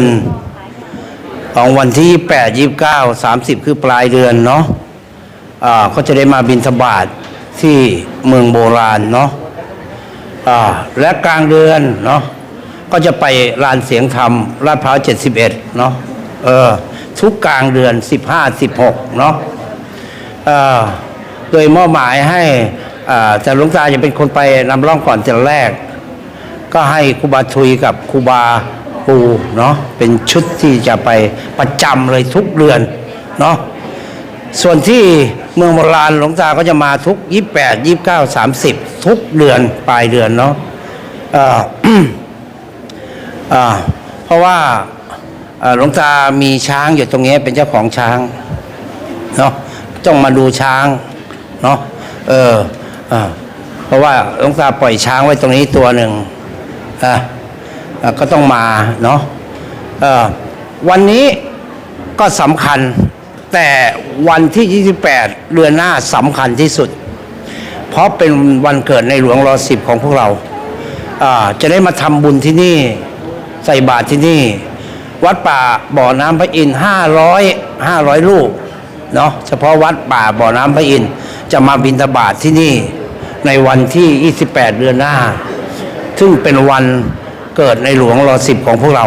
อนของวันที่8 29 30คือปลายเดือนเนาะอ่าก็จะได้มาบินธบาตที่เมืองโบราณเนาะอ่าและกลางเดือนเนาะก็จะไปลานเสียงธรรมลาดพร้าว71เนาะเออทุกกลางเดือน15 16เนาะเอ่อโดยมอบหมายให้อ่าแต่หลวงตาจะเป็นคนไปนำร่องก่อนแต่แรก ก็ให้ครูบาทุยกับครูบา ปูเนาะเป็นชุดที่จะไปประจำเลยทุกเดือนเนาะส่วนที่เมืองโบราณหลวงตาก็จะมาทุก 28 29 30 ทุกเดือนปลายเดือนเนาะเอ่ออ่าเพราะว่าหลวงตามีช้างอยู่ตรงนี้เป็นเจ้าของช้างเนาะต้องมาดูช้างเนาะเออเพราะว่าหลวงตาปล่อยช้างไว้ตรงนี้ตัวหนึ่งอะ ก็ต้องมาเนาะวันนี้ก็สำคัญแต่วันที่ 28 เดือนหน้าสำคัญที่สุด เพราะเป็นวันเกิดในหลวงรอสิบของพวกเรา จะได้มาทำบุญที่นี่ ใส่บาตรที่นี่ วัดป่าบ่อน้ำพระอินทร์ห้าร้อยห้าร้อยลูกเนาะเฉพาะวัดป่าบ่อน้ำพระอินทร์จะมาบิณฑบาตที่นี่ ในวันที่ 28 เดือนหน้า ซึ่งเป็นวัน เกิดในหลวงรอสิบของพวกเรา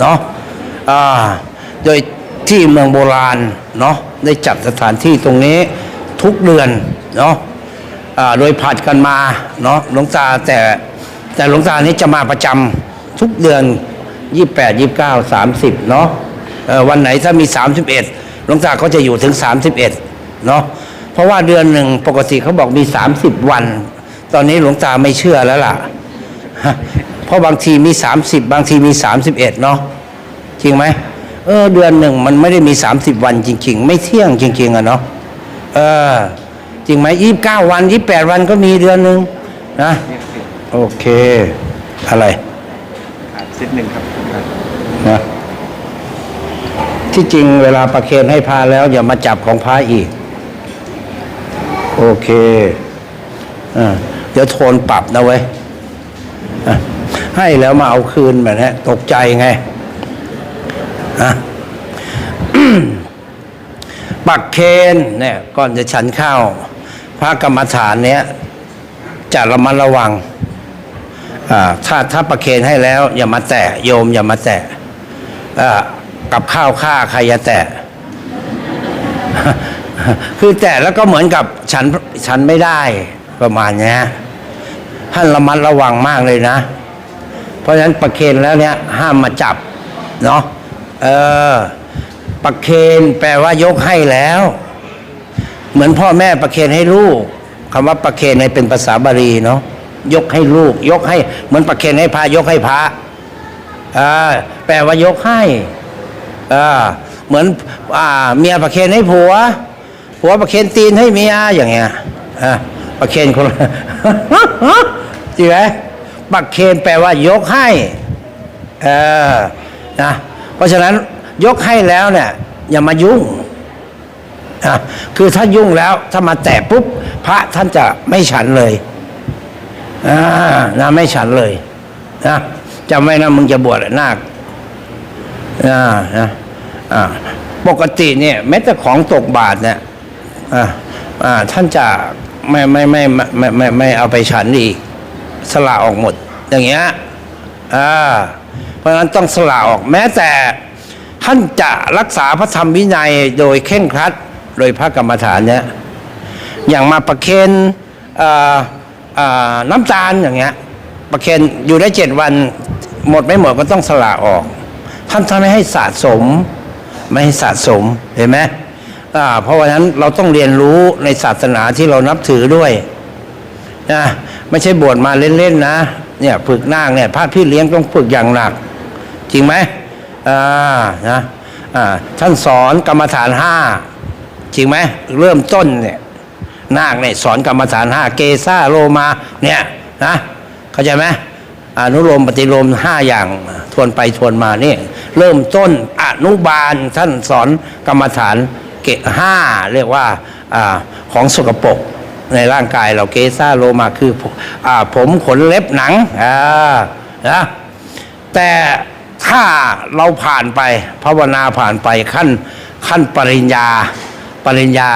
เนาะโดยที่เมืองโบราณเนาะได้จัดสถานที่ตรงนี้ทุกเดือนเนาะโดยผัดกันมาเนาะหลวงตาแต่แต่หลวงตานี้จะมาประจำทุกเดือน 28 29 30เนาะเอ่อวันไหนถ้ามี 31หลวงตาก็จะอยู่ถึง 31เนาะเพราะว่าเดือนหนึ่งปกติเขาบอกมี 30 วัน ตอนนี้หลวงตาไม่เชื่อแล้วล่ะเพราะบางทีมี 30 บางทีมี 31 เนาะจริงไหมเออเดือนหนึ่งมันไม่ได้มี 30 วันจริง ๆ ไม่เที่ยงจริง ๆอะเนาะเออจริงไหมยี่บเก้าวันยี่แปดวันก็มีเดือนหนึ่งนะโอเค อะไรขาดเซตหนึ่งครับนะที่จริงเวลาประเคนให้พาแล้วอย่ามาจับของพาอีก โอเคอ่าเดี๋ยวโทนปรับนะเว้ยอะ ให้แล้วมาเอาคืนแบบนี้ตกใจไงอะปักเคนเนี่ยก่อนจะฉันข้าวพระกรรมฐานเนี้ยจะระมัดระวังอ่าถ้าถ้าประเคนให้แล้ว อย่ามาแตะโยมอย่ามาแตะกับข้าวข้าใครจะแตะคือแตะแล้วก็เหมือนกับฉันฉันไม่ได้ประมาณเนี้ยท่านระมัดระวังมากเลยนะ เพราะฉะนั้นประเคนแล้วเนี่ยห้ามมาจับเนาะเออประเคนแปลว่ายกให้แล้ว เหมือนพ่อแม่ประเคนให้ลูกคำว่าประเคนในเป็นภาษาบาลีเนาะยกให้ลูก ยกให้ เหมือนประเคนให้พระยกให้พระอ่าแปลว่ายกให้อ่าเหมือนอ่าเมียประเคนให้ผัว ผัวประเคนตีนให้เมียอย่างเงี้ยอ่าประเคนคนจริงไหม ประเคนแปลว่ายกให้เออนะเพราะฉะนั้นยกให้แล้วเนี่ยอย่ามายุ่งนะคือถ้ายุ่งแล้วถ้ามาแตะปุ๊บพระท่านจะไม่ฉันเลยนะไม่ฉันเลยนะจำไว้นะมึงจะบวชนาคอ่านะปกติเนี่ยแม้แต่ของตกบาทเนี่ยอ่าอ่าท่านจะไม่ไม่ไม่ไม่ไม่ไม่เอาไปฉันอีก สละออกหมด อย่างเงี้ยอ่าเพราะฉะนั้นต้องสละออกแม้แต่ท่านจะรักษาพระธรรมวินัยโดยเข่งครัด โดยพระกรรมฐานเนี่ยอย่างมาประเคนน้ำตาลอย่างเงี้ยประเคนอยู่ได้เจ็ดวัน หมดไม่หมดก็ต้องสละออก ท่านทำไม่ให้สะสม ไม่ให้สะสมเห็นไหมเพราะว่านั้นเราต้องเรียนรู้ในศาสนาที่เรานับถือด้วย นะไม่ใช่บวชมาเล่นๆนะเนี่ยฝึกนาคเนี่ยพระพี่เลี้ยงต้องฝึกอย่างหนัก จริงไหมอ่านะอ่าท่านสอนกรรมฐานห้าจริงไหมเริ่มต้นเนี่ยนาคเนี่ยสอนกรรมฐานห้าเกซ่าโลมาเนี่ยนะเข้าใจไหมอนุโลมปฏิโลมห้าอย่างทวนไปทวนมานี่เริ่มต้นอนุบาลท่านสอนกรรมฐานเกห้าเรียกว่าอาของสกปรก ในร่างกายเราเกซาโลมาคืออผมขนเล็บหนังนะแต่ถ้าเราผ่านไปภาวนาผ่านไปขั้นขั้นปริญญา ปริญญา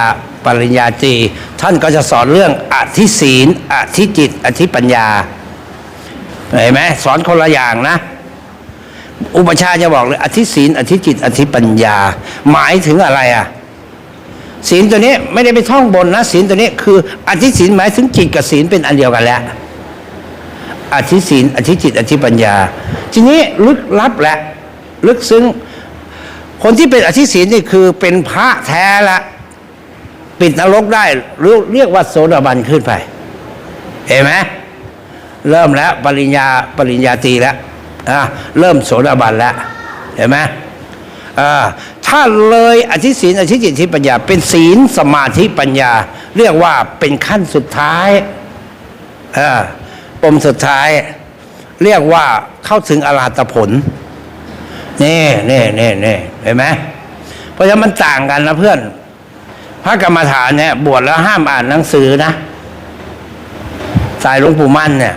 ปริญญาตรีท่านก็จะสอนเรื่องอธิศีลอธิจิต อธิปัญญาเห็นไหมสอนคนละอย่างนะ อุปชาจะบอกเลยอธิศีลอธิจิต อธิปัญญา หมายถึงอะไรอะ ศีลตัวนี้ไม่ได้ไปท่องบนนะศีลตัวนี้คืออธิศีลหมายถึงจิตกับศีลเป็นอันเดียวกันแล้วอธิศีลอธิจิตอธิปัญญา ทีนี้ลึกลับแหละลึกซึ้งคนที่เป็นอธิศีลนี่คือเป็นพระแท้ละปิดนรกได้หรือเรียกว่าโสดาบันขึ้นไป เห็นไหมเริ่มแล้วปริญญาปริญญาตีแล้วอะเริ่มโสดาบันแล้ว เห็นไหมอ่า ถ้าเลยอธิศีลอธิจิตอธิปัญญา เป็นศีลสมาธิปัญญา เรียกว่าเป็นขั้นสุดท้ายอ่าปมสุดท้าย เรียกว่าเข้าถึงอรหัตผลนี่นี่นี่นี่เห็นไหมเพราะฉะนั้นมันต่างกันนะเพื่อน พระกรรมฐานเนี่ย บวชแล้วห้ามอ่านหนังสือนะสายหลวงปู่มั่นเนี่ย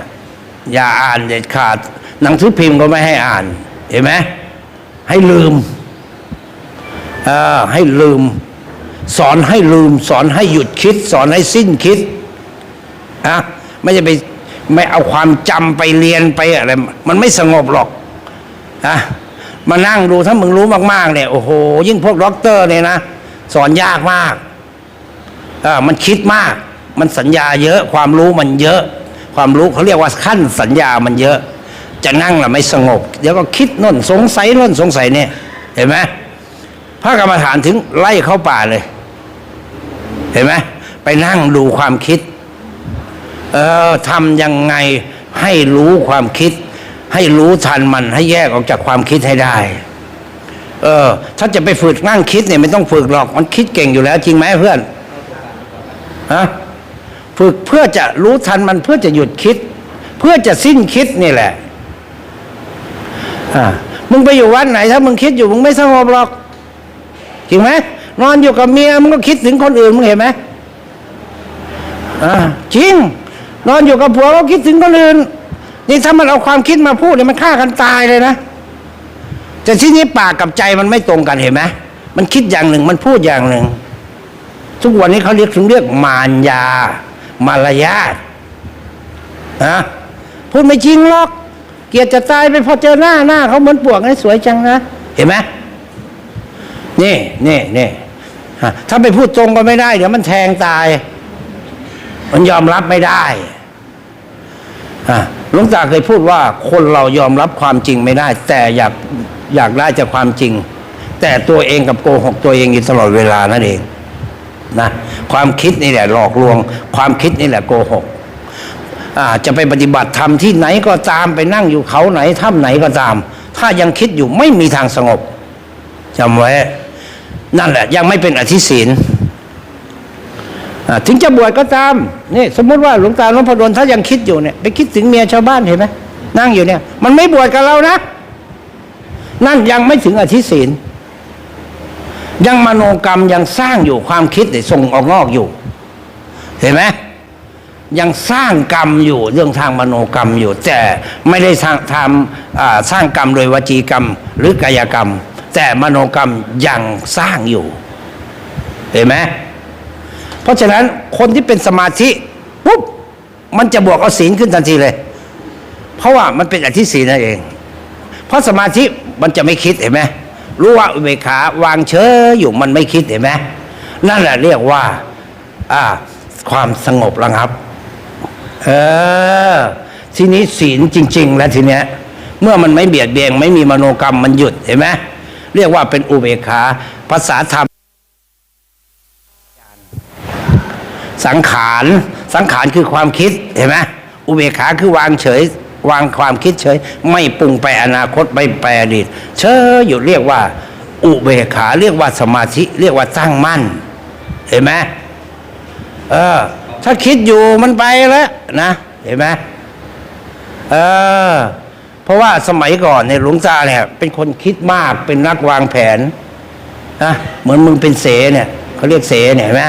อย่าอ่านเด็ดขาด หนังสือพิมพ์ก็ไม่ให้อ่าน เห็นไหมให้ลืม ให้ลืม สอนให้ลืม สอนให้หยุดคิด สอนให้สิ้นคิดอะไม่จะไปไม่เอาความจำไปเรียนไปอะไร มันไม่สงบหรอกอะมานั่งดูถ้ามึงรู้มากๆเนี่ยโอ้โห ยิ่งพวกด็อกเตอร์เนี่ยนะสอนยากมากเออมันคิดมาก มันสัญญาเยอะ ความรู้มันเยอะ ความรู้เขาเรียกว่าขั้นสัญญามันเยอะ จะนั่งล้วไม่สงบ เดี๋ยวก็คิดน่นสงสัยน่นสงสัยเนี่ย เห็นไหม พระกรรมฐานถึงไล่เข้าป่าเลย เห็นไหมไปนั่งดูความคิด เออทำยังไงให้รู้ความคิด ให้รู้ทันมันให้แยกออกจากความคิดให้ได้ เออ ถ้าจะไปฝึกนั่งคิดเนี่ยไม่ต้องฝึกหรอกมันคิดเก่งอยู่แล้ว จริงไหมเพื่อนฮะฝึกเพื่อจะรู้ทันมันเพื่อจะหยุดคิด เพื่อจะสิ้นคิดนี่แหละ อ่ามึงไปอยู่วัดไหน ถ้ามึงคิดอยู่มึงไม่สงบหรอก จริงไหมนอนอยู่กับเมียมึงก็คิดถึงคนอื่นมึงเห็นไหมอ่าจริง นอนอยู่กับผัวก็คิดถึงคนอื่นนี่ถ้ามันเอาความคิดมาพูดเนี่ยมันฆ่ากันตายเลยนะแต่ที่นี้ปากกับใจมันไม่ตรงกันเห็นไหมมันคิดอย่างหนึ่งมันพูดอย่างหนึ่ง ทุกวันนี้เขาเรียกถึงเรียกมารยา มารยาทนะพูดไม่จริงหรอก เกลียดจะตายไปพอเจอหน้าหน้าเขาเหมือนปวกไอ้สวยจังนะ เห็นไหม นี่นี่นี่ถ้าไปพูดตรงก็ไม่ได้ เดี๋ยวมันแทงตาย มันยอมรับไม่ได้หลวงตาเคยพูดว่าคนเรายอมรับความจริงไม่ได้ แต่อยากอยากได้จากความจริง แต่ตัวเองกับโกหกตัวเองอยู่ตลอดเวลานั่นเองนะความคิดนี่แหละหลอกลวง ความคิดนี่แหละโกหกจะไปปฏิบัติธรรมที่ไหนก็ตามไปนั่งอยู่เขาไหนถ้ำไหนก็ตาม ถ้ายังคิดอยู่ไม่มีทางสงบจำไว้ นั่นแหละ ยังไม่เป็นอธิศีลถึงจะบวชก็ตามนี่สมมติว่าหลวงตาหลวงพ่อดลถ้ายังคิดอยู่เนี่ยไปคิดถึงเมียชาวบ้านเห็นไหมนั่งอยู่เนี่ย มันไม่บวชกับเรานะ นั่นยังไม่ถึงอธิศีลยังมโนกรรมยังสร้างอยู่ความคิดเนี่ยส่งออกนอกอยู่ เห็นไหมยังสร้างกรรมอยู่เรื่องทางมโนกรรมอยู่ แต่ไม่ได้ทำสร้างกรรมโดยวจีกรรม หรือกายกรรม แต่มโนกรรมยังสร้างอยู่ เห็นไหมเพราะฉะนั้นคนที่เป็นสมาธิปุ๊บมันจะบวกเอาศีลขึ้นทันทีเลย เพราะว่ามันเป็นอธิศีลนั่นเอง เพราะสมาธิมันจะไม่คิดเห็นไหมรู้ว่าอุเบกขาวางเฉยอยู่มันไม่คิดเห็นไหมนั่นแหละเรียกว่า อ่า ความสงบระงับ เออ ทีนี้ศีลจริง ๆ แล้วทีเนี้ย เมื่อมันไม่เบียดเบียนไม่มีมโนกรรมมันหยุดเห็นไหม เรียกว่าเป็นอุเบกขาภาษาธรรม สังขารสังขารคือความคิดเห็นไหมอุเบกขาคือวางเฉย วางความคิดเฉย ไม่ปรุงไปอนาคตไม่ไปอดีตเชยอยู่เรียกว่า อุเบกขาเรียกว่าสมาธิ เรียกว่าตั้งมั่น เห็นไหมเออ ถ้าคิดอยู่มันไปแล้วนะ เห็นไหมเออ เพราะว่าสมัยก่อนเนี่ยหลวงตาเนี่ยเป็นคนคิดมากเป็นนักวางแผนนะเหมือนมึงเป็นเสเนี่ยเขาเรียกเสเนี่ยเห็นไหม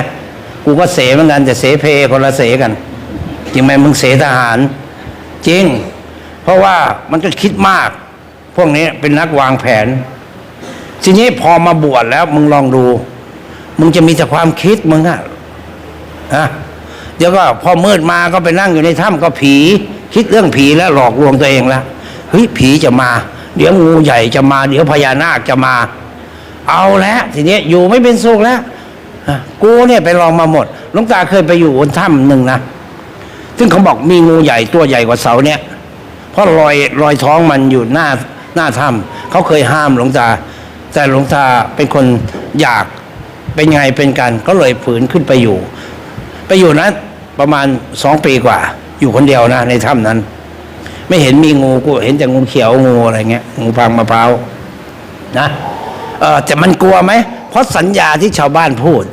กูก็เสเหมือนกันแต่เสเพคนละเสกันจริงไหมมึงเสทหาร จริง เพราะว่ามันก็คิดมาก พวกนี้เป็นนักวางแผน ทีนี้พอมาบวชแล้วมึงลองดู มึงจะมีแต่ความคิดมึงอะอะเดี๋ยวก็พอมืดมาก็ไปนั่งอยู่ในถ้ำก็ผี คิดเรื่องผีแล้วหลอกลวงตัวเองแล้ว เฮ้ยผีจะมา เดี๋ยวงูใหญ่จะมา เดี๋ยวพญานาคจะมา เอาแล้วทีนี้อยู่ไม่เป็นสุขแล้วกูเนี่ยไปลองมาหมดหลวงตาเคยไปอยู่บนถ้ำหนึ่งนะซึ่งเขาบอกมีงูใหญ่ตัวใหญ่กว่าเสาเนี่ยเพราะรอยรอยท้องมันอยู่หน้าหน้าถ้ำเขาเคยห้ามหลวงตา แต่หลวงตาเป็นคนอยากเป็นไงเป็นกันก็เลยฝืนขึ้นไปอยู่ ไปอยู่นั้นประมาณสองปีกว่า อยู่คนเดียวนะในถ้ำนั้น ไม่เห็นมีงูกูเห็นแต่งูเขียวงูอะไรเงี้ยงูพังมะพร้าวนะเออแต่มันกลัวไหมเพราะสัญญาที่ชาวบ้านพูด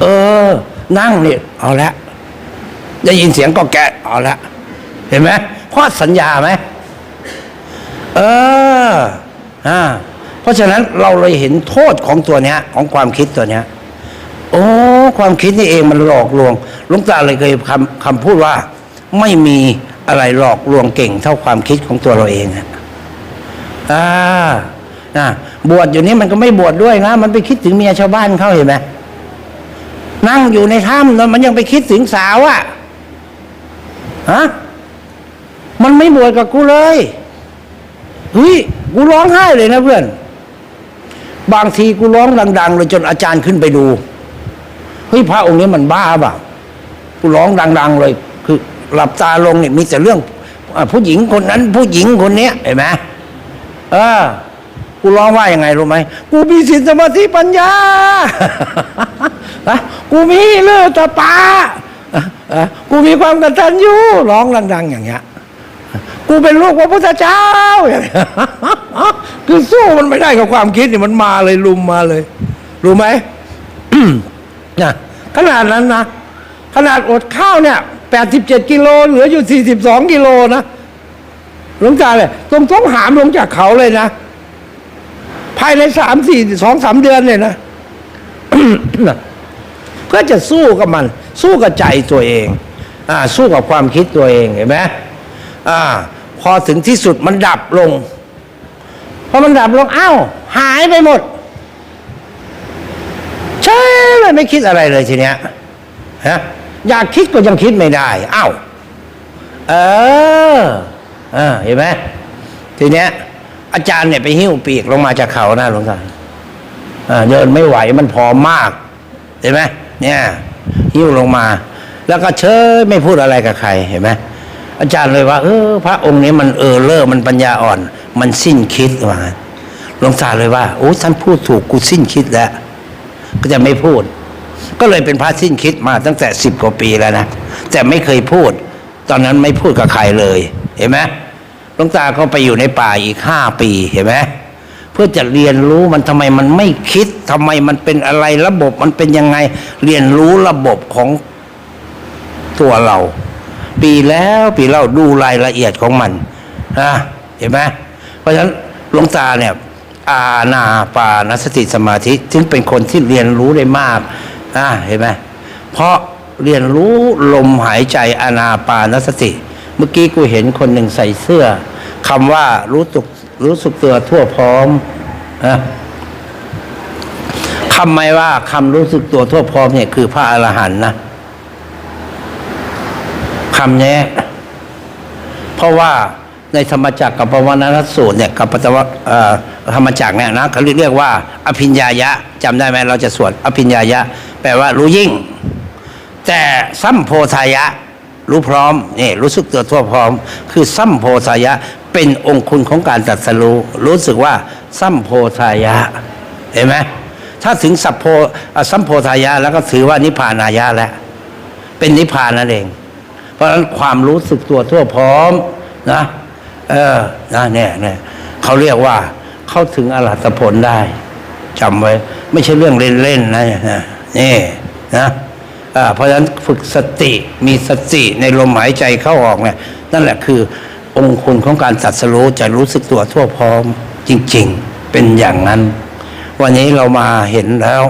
เออ นั่งนี่เอาละได้ยินเสียงก็แกะเอาละเห็นไหมเพราะสัญญาไหมเอออ่าเพราะฉะนั้นเราเลยเห็นโทษของตัวเนี้ย ของความคิดตัวเนี้ยโอ้ความคิดนี่เองมันหลอกลวงลุงตาเลยเคยคำคำพูดว่า ไม่มี อะไรหลอกลวงเก่งเท่าความคิดของตัวเราเองอะอ่านะบวชอยู่นี้มันก็ไม่บวชด้วยนะ มันไปคิดถึงเมียชาวบ้านเขาเห็นไหมนั่งอยู่ในถ้ำแล้วมันยังไปคิดถึงสาวอะฮะมันไม่บวชกับกูเลยเฮ้ยกูร้องไห้เลยนะเพื่อน บางทีกูร้องดัง ๆ เลยจนอาจารย์ขึ้นไปดูเฮ้ยพระองค์นี้มันบ้าเปล่ากูร้องดัง ๆ เลย หลับตาลงเนี่ยมีแต่เรื่องอผู้หญิงคนนั้น ผู้หญิงคนเนี้ยเห็นไหมเออกูร้องว่ายังไงรู้ไหมกูมีสินสมาธิปัญญาอะกูมีเลือดตาปาอะกูมีความกตัญญูร้องดัง ๆ อย่างเงี้ยกูเป็นลูกพระพุทธเจ้าอย่างเงี้ยคือสู้มันไม่ได้กับความคิดนี่มันมาเลยลุมมาเลย รู้ไหมนะขนาดนั้นนะขนาดอดข้าวเนี่ย แปดสิบเจ็ดกิโลเหลืออยู่สี่สิบสองกิโลนะหลวงตาเลยต้องต้องหามลงจากเขาเลยนะ ภายในสามสี่สองสามเดือนเลยนะเพื่อจะสู้กับมัน สู้กับใจตัวเอง อ่า สู้กับความคิดตัวเองเห็นไหมอ่า พอถึงที่สุดมันดับลงพอมันดับลงอ้าวหายไปหมดใช่เลยไม่คิดอะไรเลยทีเนี้ยฮะ อยากคิดก็ยังคิดไม่ได้อ้าวเออเออเห็นไหมทีเนี้ย อาจารย์เนี่ยไปหิ้วปีกลงมาจากเขานะหลวงตาเดินไม่ไหวมันผอมาก เห็นไหมเนี่ยหิ้วลงมา แล้วก็เชยไม่พูดอะไรกับใครเห็นไหมอาจารย์เลยว่าเออพระองค์นี้มันเออเลอร์มันปัญญาอ่อน มันสิ้นคิดว่างั้นหลวงตาเลยว่าโอ้ท่านพูดถูกกูสิ้นคิดแล้ว ก็จะไม่พูด ก็เลยเป็นพระสิ้นคิดมาตั้งแต่สิบกว่าปีแล้วนะแต่ไม่เคยพูด ตอนนั้นไม่พูดกับใครเลย เห็นไหมหลวงตาก็ไปอยู่ในป่าอีกห้าปีเห็นไหมเพื่อจะเรียนรู้มันทำไมมันไม่คิดทำไมมันเป็นอะไรระบบมันเป็นยังไงเรียนรู้ระบบของตัวเรา ปีแล้วปีเล่าดูรายละเอียดของมันนะเห็นไหมเพราะฉะนั้นหลวงตาเนี่ยอาณาปานสติสมาธิ จึงเป็นคนที่เรียนรู้ได้มาก นะเห็นไหมเพราะเรียนรู้ลมหายใจอาณาปานสติ เมื่อกี้กูเห็นคนหนึ่งใส่เสื้อคำว่ารู้สึกรู้สึกตัวทั่วพร้อมนะคำไม่ว่าคำรู้สึกตัวทั่วพร้อมเนี่ยคือพระอรหันต์นะคำนี้เพราะว่า ในธรรมจักรกับปวัณนสูตรเนี่ยกับปตวธรรมจักรเนี่ยนะเขาเรียกว่า อภิญญายะจำได้ไหมเราจะสวดอภิญญายะ แปลว่ารู้ยิ่ง แต่สัมโพธายะ รู้พร้อมนี่รู้สึกตัวทั่วพร้อม คือสัมโพธายะเป็นองค์คุณของการตรัสรู้รู้สึกว่าสัมโพธายะเห็นไหมถ้าถึงสัพโพสัมโพธายะแล้วก็ถือว่านิพพานายะแล้วเป็นนิพพานนั่นเอง เพราะฉะนั้นความรู้สึกตัวทั่วพร้อมนะ เออนะเนี่ยเนี่ยเขาเรียกว่าเข้าถึงอรหัตผลได้จำไว้ ไม่ใช่เรื่องเล่นๆนะนะนี่นะเพราะฉะนั้นฝึกสติมีสติในลมหายใจเข้าออกเนี่ยนั่นแหละคือองค์คุณของการตัดสรู้จะรู้สึกตัวทั่วพร้อมจริง ๆ เป็นอย่างนั้น วันนี้เรามาเห็นแล้ว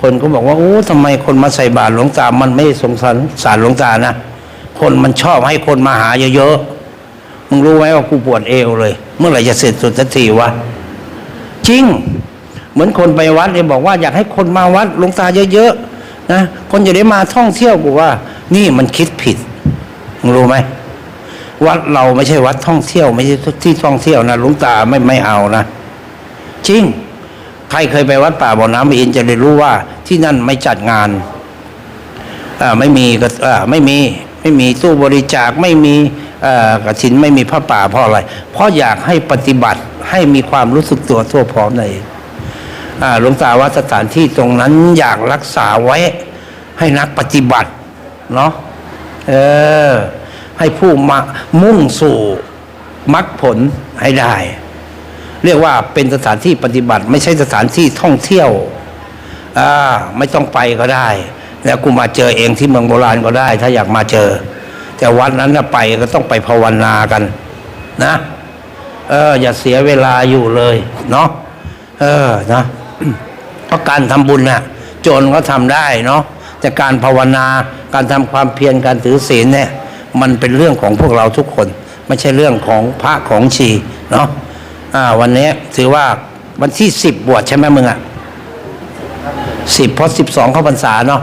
คนก็บอกว่าโอ้ทำไมคนมาใส่บาตรหลวงตา มันไม่สงสารสารหลวงตานะ คนมันชอบให้คนมาหาเยอะๆ มึงรู้ไหมว่ากูปวดเอวเลย เมื่อไหร่จะเสร็จสุดสักทีวะจริง เหมือนคนไปวัดเนี่ยบอกว่าอยากให้คนมาวัดหลวงตาเยอะๆนะคนจะได้มาท่องเที่ยวกูว่า นี่มันคิดผิดมึงรู้ไหมวัดเราไม่ใช่วัดท่องเที่ยว ไม่ใช่ที่ท่องเที่ยวนะหลวงตาไม่ไม่เอานะจริง ใครเคยไปวัดป่าบ่อน้ำอินจะได้รู้ว่า ที่นั่นไม่จัดงานอ่าไม่มีก็อ่าไม่มี ไม่มีตู้บริจาคไม่มี เอ่อกฐินไม่มีพระป่าเพราะอะไร เพราะอยากให้ปฏิบัติให้มีความรู้สึกตัวทั่วพร้อมในนเองอ่าหลวงตาว่าสถานที่ตรงนั้นอยากรักษาไว้ให้นักปฏิบัติเนาะเออ ให้ผู้มามุ่งสู่มรรคผลให้ได้ เรียกว่าเป็นสถานที่ปฏิบัติ ไม่ใช่สถานที่ท่องเที่ยวอ่าไม่ต้องไปก็ได้ แล้วกูมาเจอเองที่เมืองโบราณก็ได้ ถ้าอยากมาเจอ แต่วันนั้นน่ะไปก็ต้องไปภาวนากัน นะ เออ อย่าเสียเวลาอยู่เลย เนาะเออนะเพราะการทำบุญน่ะ โจรก็ทำได้เนาะแต่การภาวนาการทำความเพียรการถือศีลเนี่ย มันเป็นเรื่องของพวกเราทุกคน ไม่ใช่เรื่องของพระของชีเนาะอ่า วันนี้ถือว่าวันที่สิบบวชใช่ไหมมึงอะสิบเพราะสิบสองเข้าพรรษาเนาะ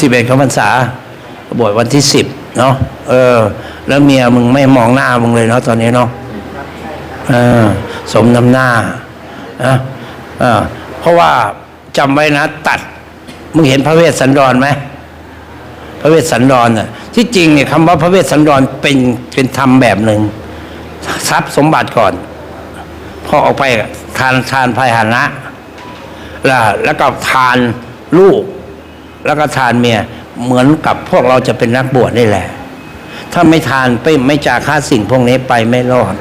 สิบเอ็ดเข้าพรรษา บวชวันที่สิบเนาะเออ แล้วเมียมึงไม่มองหน้ามึงเลยเนาะตอนนี้เนาะออสมน้ำหน้านะเออเพราะว่าจำไว้นะตัด มึงเห็นพระเวสสันดรไหมพระเวสสันดรน่ะที่จริงเนี่ยคำว่าพระเวสสันดรเป็นเป็นธรรมแบบหนึ่งทรัพย์สมบัติก่อน พอออกไปทานทานภายหานะแล้วแล้วก็ทานลูก แล้วก็ทานเมีย เหมือนกับพวกเราจะเป็นนักบวชนี่แหละ ถ้าไม่ทานไปไม่จาค่าสิ่งพวกนี้ไปไม่รอด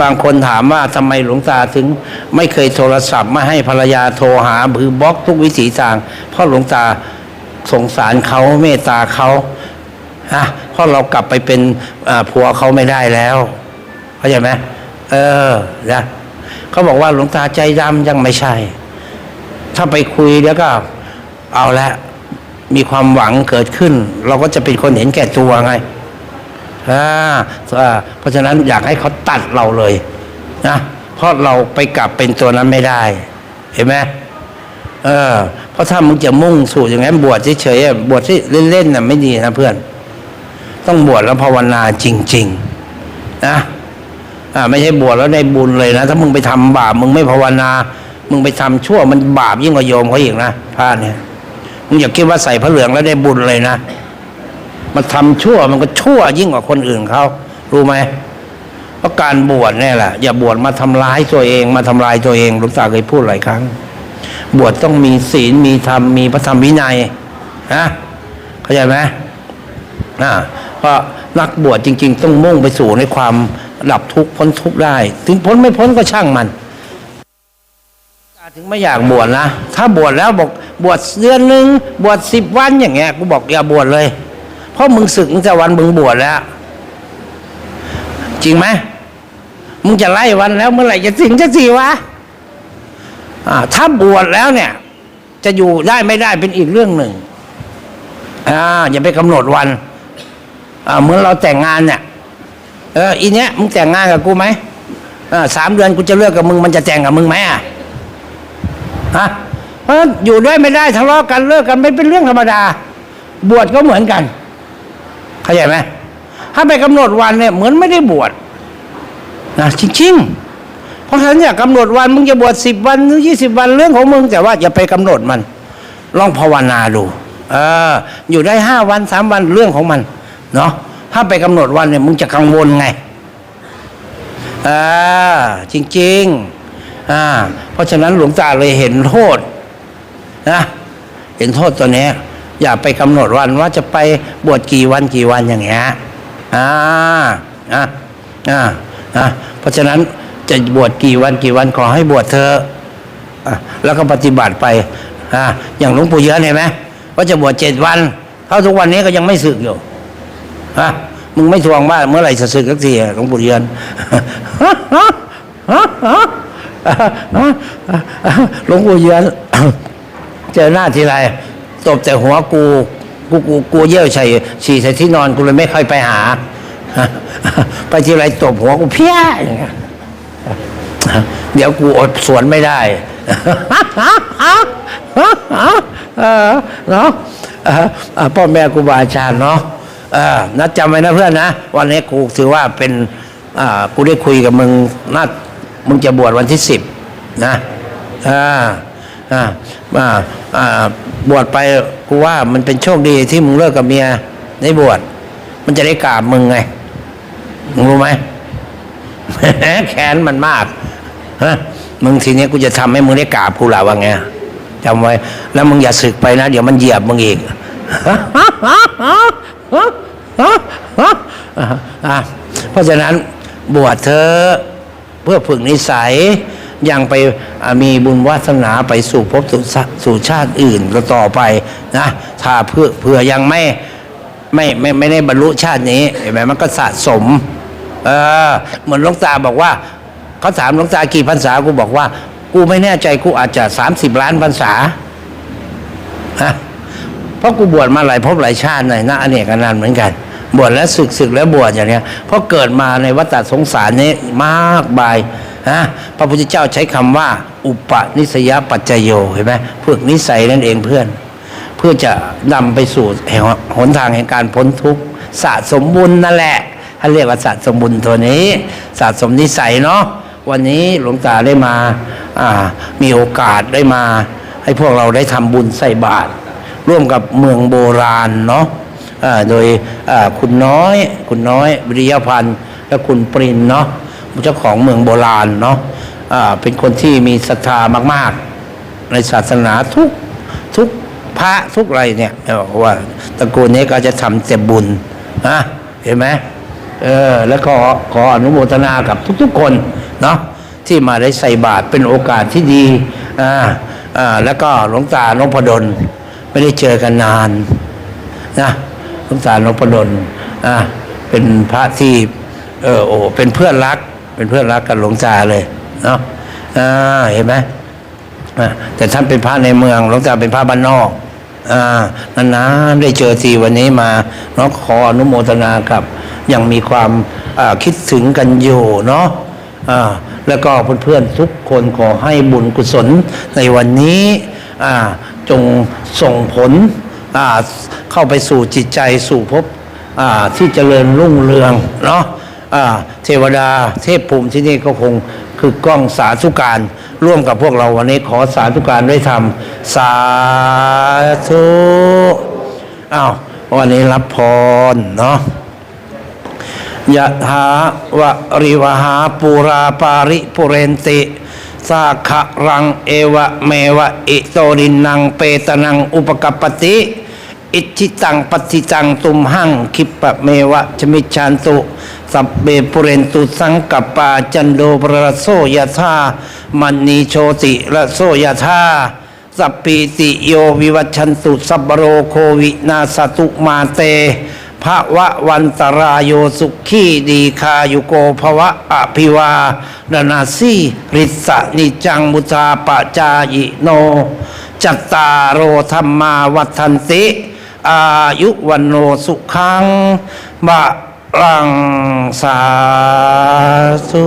บางคนถามว่าทำไมหลวงตาถึง ไม่เคยโทรศัพท์ไม่ให้ภรรยาโทรหาคือบล็อกทุกวิถีทาง เพราะหลวงตาสงสารเขาเมตตาเขาฮะเพราะเรากลับไปเป็นผัวเขาไม่ได้แล้วเข้าใจไหมเออนะเขาบอกว่าหลวงตาใจดำยังไม่ใช่ ถ้าไปคุยแล้วก็เอาละ มีความหวังเกิดขึ้น เราก็จะเป็นคนเห็นแก่ตัวไงอ่าเพราะฉะนั้นอยากให้เขาตัดเราเลยนะเพราะเราไปกลับเป็นตัวนั้นไม่ได้ เห็นไหมเออ เพราะถ้ามึงจะมุ่งสู่อย่างนั้นบวชเฉยๆบวชที่เล่นๆน่ะไม่ดีนะเพื่อน ต้องบวชแล้วภาวนาจริง ๆ นะอ่าไม่ใช่บวชแล้วได้บุญเลยนะ ถ้ามึงไปทำบาปมึงไม่ภาวนา มึงไปทำชั่วมันบาปยิ่งกว่าโยมเขาอีกนะพระเนี่ย มึงอย่าคิดว่าใส่พระเหลืองแล้วได้บุญเลยนะ มันทำชั่วมันก็ชั่วยิ่งกว่าคนอื่นเขารู้ไหมเพราะการบวชเนี่ยแหละอย่าบวชมาทำร้ายตัวเองมาทำลายตัวเองหลวงตาเคยพูดหลายครั้ง บวชต้องมีศีลมีธรรมมีพระธรรมวินัยนะเข้าใจไหมอ่าเพราะนักบวชจริง ๆ ต้องมุ่งไปสู่ในความดับทุกข์พ้นทุกข์ได้ ถึงพ้นไม่พ้นก็ช่างมัน ถึงไม่อยากบวชนะ ถ้าบวชแล้วบอก บวชเดือนหนึ่งบวชสิบวันอย่างเงี้ยกูบอกอย่าบวชเลย เพราะมึงศึกตั้งแต่วันมึงบวชแล้ว จริงไหมมึงจะไล่วันแล้วเมื่อไหร่จะถึงจะสีวะถ้าบวชแล้วเนี่ย จะอยู่ได้ไม่ได้เป็นอีกเรื่องหนึ่งอ่าอย่าไปกำหนดวันอเหมือนเราแต่งงานเนี่ยเอออีเนี้ยมึงแต่งงานกับกูไหมสามเดือนกูจะเลิกกับมึงมันจะแต่งกับมึงไหมอะฮะ เพราะอยู่ด้วยไม่ได้ทะเลาะกันเลิกกันไม่เป็นเรื่องธรรมดา บวชก็เหมือนกันเข้าใจไหมถ้าไปกำหนดวันเนี่ยเหมือนไม่ได้บวชนะจริงๆ เพราะฉะนั้นอย่ากำหนดวันมึงจะบวชสิบวันหรือยี่สิบวันเรื่องของมึงแต่ว่าอย่าไปกำหนดมัน ลองภาวนาดู เออ อยู่ได้ห้าวันสามวันเรื่องของมัน เนาะถ้าไปกำหนดวันเนี่ยมึงจะกังวลไงอ่าจริง ๆอ่าเพราะฉะนั้นหลวงตาเลยเห็นโทษ นะเห็นโทษตัวนี้อย่าไปกำหนดวันว่าจะไปบวชกี่วันกี่วันอย่างเงี้ยอ่าอ่าอ่าอ่าเพราะฉะนั้นจะบวชกี่วันกี่วันขอให้บวชเธออแล้วก็ปฏิบัติไปอ่าอย่างหลวงปู่เยอะเห็นไหมว่าจะบวชเจ็ดวันเท่าทุกวันนี้ก็ยังไม่สึกอยู่ฮะมึงไม่ทวงว่าเมื่อไหร่จะสึกสักทีหลวงปู่เยือนหลวงปู่เยือน เจอหน้าทีไรตบแต่หัวกู กูกูกูเยี่ยวใส่ฉี่ใส่ที่นอนกูเลยไม่ค่อยไปหา ไปทีไรตบหัวกูเพี้ยอย่างเงี้ยเดี๋ยวกูอดสวนไม่ได้เนาะพ่อแม่ครูบาอาจารย์เนาะนัดจำไว้นะเพื่อนนะ วันนี้กูถือว่าเป็นกูได้คุยกับมึงนัดมึงจะบวชวันที่สิบนะอ่า อ่าอ่าอ่าบวชไปกูว่ามันเป็นโชคดีที่มึงเลิกกับเมียได้บวชมันจะได้กราบมึงไงมึงรู้ไหมแค้นมันมากฮะมึงทีนี้กูจะทำให้มึงได้กราบกูละว่าไงจำไว้ แล้วมึงอย่าสึกไปนะ เดี๋ยวมันเหยียบมึงอีกเพราะฉะนั้นบวชเธอเพื่อฝึกนิสัย ยังไปมีบุญวาสนาไปสู่ภพสู่ชาสู่ชาติอื่นต่อไปนะถ้าเพื่อเพื่อยังไม่ไม่ไม่ไม่ได้บรรลุชาตินี้เห็นไหมมันก็สะสมเออเหมือนหลวงตาบอกว่าเขาถามหลวงตากี่พรรษากูบอกว่า กูไม่แน่ใจกูอาจจะสามสิบล้านพรรษาฮะเพราะกูบวชมาหลายภพหลายชาติหน่อยนะอเนกอนันต์เหมือนกัน บวชแล้วศึกศึกแล้วบวชอย่างเนี้ยเพราะเกิดมาในวัฏสงสารนี้มากมาย นะพระพุทธเจ้าใช้คำว่า อุปนิสยปัจจโยเห็นไหมฝึกนิสัยนั่นเองเพื่อน เพื่อจะนำไปสู่แห่งหนทางแห่งการพ้นทุกข์สะสมบุญนั่นแหละท่านเรียกว่าสะสมบุญตัวนี้สะสมนิสัยเนาะวันนี้หลวงตาได้มาอ่ามีโอกาสได้มา ให้พวกเราได้ทำบุญใส่บาตรร่วมกับเมืองโบราณเนาะโดยคุณน้อย คุณน้อยวิริยพันธ์และคุณปรินเนาะ เจ้าของเมืองโบราณเนาะอ่าเป็นคนที่มีศรัทธามาก ๆ ในศาสนาทุกทุกพระทุกอะไรเนี่ยบอกว่าตระกูลนี้ก็จะทำแต่บุญนะเห็นไหมเออแล้วขอขออนุโมทนากับทุก ๆ คนเนาะที่มาได้ใส่บาตรเป็นโอกาสที่ดีอ่าอ่าแล้วก็หลวงตาหลวงพดลไม่ได้เจอกันนานนะหลวงตาหลวงพดลอ่าเป็นพระที่เออโอ้เป็นเพื่อนรัก เป็นเพื่อนรักกับหลวงตาเลยเนาะอ่าเห็นไหมแต่ท่านเป็นพระในเมืองหลวงตาเป็นพระบ้านนอกอ่านานๆได้เจอทีวันนี้มาเนาะขออนุโมทนากับ ยังมีความคิดถึงกันอยู่เนาะอ่าแล้วก็เพื่อนๆทุกคนขอให้บุญกุศลในวันนี้อ่าจงส่งผลอ่าเข้าไปสู่จิตใจสู่ภพอ่าที่เจริญรุ่งเรืองเนาะ เทวดาเทพภูมิที่นี่ก็คงคือกล้องสาธุการ ร่วมกับพวกเราวันนี้ขอสาธุการด้วยทำสาธุอ้าววันนี้รับพรเนาะยะถาวะริวหาปูราปาริปุเรนติสาขะรังเอวะเมวะอิโตรินังเปตนังอุปกปติ อิจิตังปฏิตังตุมหังคิปะเมวะชมิชันตุสัพเบปุเรนตุสังกัปปาจันโดปรโสยธามณีโชติระโสยธาสัพปีติโยวิวัชันตุสัพโรโควินาสตุมาเตภะวะวันตรายโยสุขีดีคายุโกภวะอภิวาดนาสีริสะนิจังมุตาปจายิโน จัตตารโอธรรมาวัฏันติ อายุวันโนสุขังบะรังสาสุ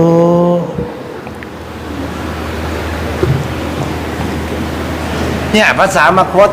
เนี่ยภาษามคต